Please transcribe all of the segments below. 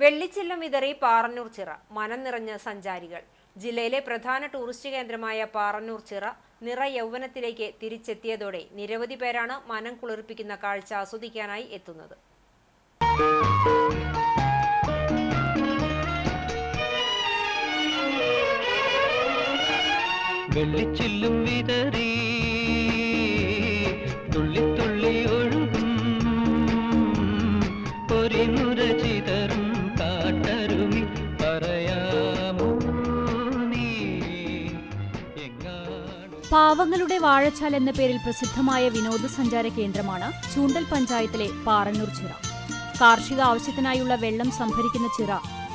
വെള്ളിച്ചില്ലം വിതറി പാറന്നൂർ ചിറ മനം നിറഞ്ഞ സഞ്ചാരികൾ. ജില്ലയിലെ പ്രധാന ടൂറിസ്റ്റ് കേന്ദ്രമായ പാറന്നൂർ ചിറ നിറ യൗവനത്തിലേക്ക് തിരിച്ചെത്തിയതോടെ നിരവധി പേരാണ് മനം കുളിർപ്പിക്കുന്ന കാഴ്ച ആസ്വദിക്കാനായി എത്തുന്നത്. വെള്ളിച്ചില്ലും വിതറി തുള്ളി തുള്ളി ഒഴുകും പാവങ്ങളുടെ വാഴച്ചാൽ എന്ന പേരിൽ പ്രസിദ്ധമായ വിനോദസഞ്ചാര കേന്ദ്രമാണ് ചൂണ്ടൽ പഞ്ചായത്തിലെ പാറന്നൂർ ചിറ. കാർഷിക ആവശ്യത്തിനായുള്ള വെള്ളം സംഭരിക്കുന്ന ചിറ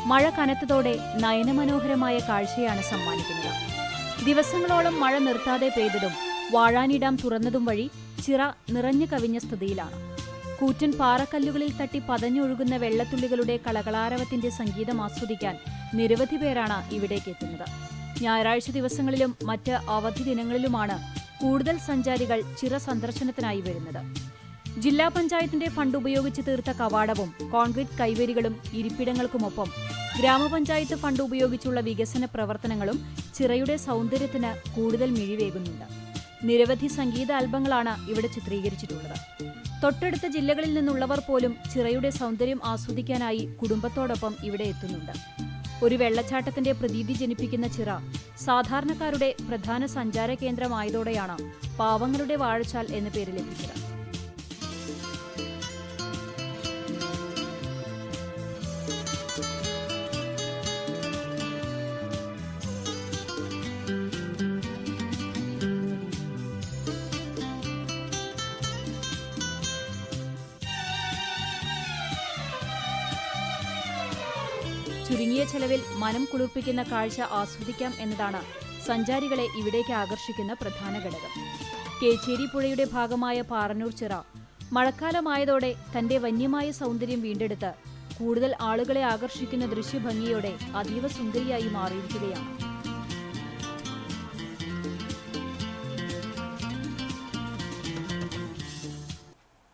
മഴ കനത്തതോടെ നയനമനോഹരമായ കാഴ്ചയാണ് സമ്മാനിക്കുന്നത്. ദിവസങ്ങളോളം മഴ നിർത്താതെ പെയ്തതും വാഴാനി ഡാം തുറന്നതും വഴി ചിറ നിറഞ്ഞു കവിഞ്ഞ സ്ഥിതിയിലാണ്. കൂറ്റൻ പാറക്കല്ലുകളിൽ തട്ടി പതഞ്ഞൊഴുകുന്ന വെള്ളത്തുള്ളികളുടെ കളകളാരവത്തിന്റെ സംഗീതം ആസ്വദിക്കാൻ നിരവധി പേരാണ് ഇവിടേക്ക് എത്തുന്നത്. ഞായറാഴ്ച ദിവസങ്ങളിലും മറ്റ് അവധി ദിനങ്ങളിലുമാണ് കൂടുതൽ സഞ്ചാരികൾ ചിറ സന്ദർശനത്തിനായി വരുന്നത്. ജില്ലാ പഞ്ചായത്തിന്റെ ഫണ്ട് ഉപയോഗിച്ച് തീർത്ത കവാടവും കോൺക്രീറ്റ് കൈവരികളും ഇരിപ്പിടങ്ങൾക്കുമൊപ്പം ഗ്രാമപഞ്ചായത്ത് ഫണ്ട് ഉപയോഗിച്ചുള്ള വികസന പ്രവർത്തനങ്ങളും ചിറയുടെ സൗന്ദര്യത്തിന് കൂടുതൽ മിഴിവേകുന്നുണ്ട്. നിരവധി സംഗീത ആൽബങ്ങളാണ് ഇവിടെ ചിത്രീകരിച്ചിട്ടുള്ളത്. തൊട്ടടുത്ത ജില്ലകളിൽ നിന്നുള്ളവർ പോലും ചിറയുടെ സൗന്ദര്യം ആസ്വദിക്കാനായി കുടുംബത്തോടൊപ്പം ഇവിടെ എത്തുന്നുണ്ട്. ഒരു വെള്ളച്ചാട്ടത്തിന്റെ പ്രതീതി ജനിപ്പിക്കുന്ന ചിറ സാധാരണക്കാരുടെ പ്രധാന സഞ്ചാര കേന്ദ്രമായതോടെയാണ് പാവങ്ങളുടെ വാഴച്ചാൽ എന്ന പേര് ലഭിച്ചത്. ചുരുങ്ങിയ ചെലവിൽ മനം കുളിർപ്പിക്കുന്ന കാഴ്ച ആസ്വദിക്കാം എന്നതാണ് സഞ്ചാരികളെ ഇവിടേക്ക് ആകർഷിക്കുന്ന പ്രധാന ഘടകം. കേച്ചേരി പുഴയുടെ ഭാഗമായ പാറനൂർ ചിറ മഴക്കാലമായതോടെ തന്റെ വന്യമായ സൗന്ദര്യം വീണ്ടെടുത്ത് കൂടുതൽ ആളുകളെ ആകർഷിക്കുന്ന ദൃശ്യഭംഗിയോടെ അതീവ സുന്ദരിയായി മാറിയിരിക്കുകയാണ്.